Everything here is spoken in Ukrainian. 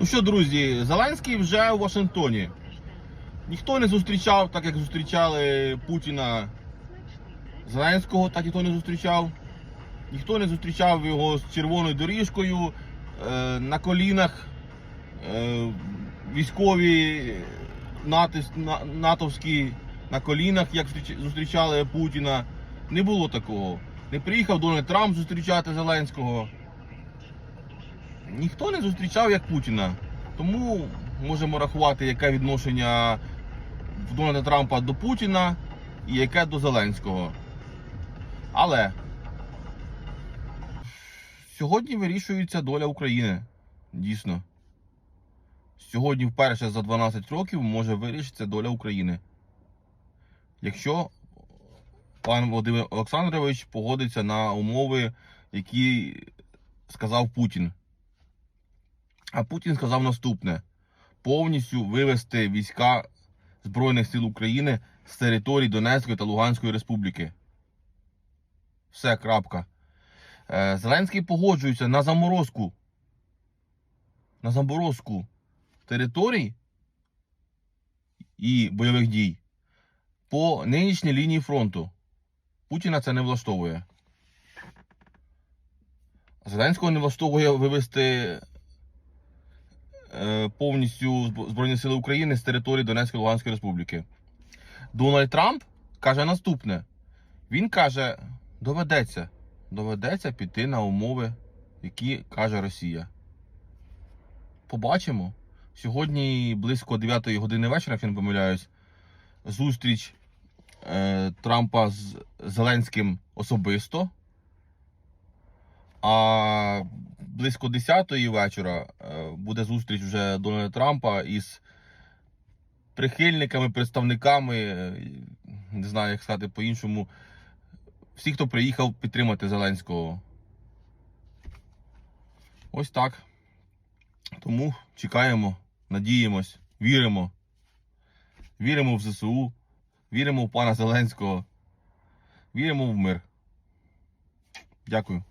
Ну що, друзі, Зеленський вже у Вашингтоні. Ніхто не зустрічав, так як зустрічали Путіна Зеленського, так ніхто не зустрічав. Ніхто не зустрічав його з червоною доріжкою е, на колінах. Е, військові натовські на колінах, як зустрічали Путіна. Не було такого. Не приїхав Дональд Трамп зустрічати Зеленського. Ніхто не зустрічав як Путіна. Тому можемо рахувати, яке відношення Дональда Трампа до Путіна і яке до Зеленського. Але сьогодні вирішується доля України. Дійсно. Сьогодні вперше за 12 років може вирішитися доля України. Якщо пан Володимир Олександрович погодиться на умови, які сказав Путін. А Путін сказав наступне: повністю вивести війська Збройних сил України з територій Донецької та Луганської республіки. Все, крапка. Е, Зеленський погоджується на заморозку. На заморозку територій і бойових дій по нинішній лінії фронту. Путіна це не влаштовує. Зеленського не влаштовує вивести повністю Збройні Сили України з території Донецької Луганської Республіки. Дональд Трамп каже наступне: він каже, доведеться, доведеться піти на умови, які каже Росія. Побачимо. Сьогодні близько 9 години вечора, якщо не помиляюсь, зустріч е, Трампа з Зеленським особисто. А близько 10-ї вечора е, буде зустріч вже Дональда Трампа із прихильниками, представниками, е, не знаю, як сказати по-іншому, всі, хто приїхав підтримати Зеленського. Ось так. Тому чекаємо, надіємось, віримо. Віримо в ЗСУ, віримо в пана Зеленського, віримо в мир. Дякую.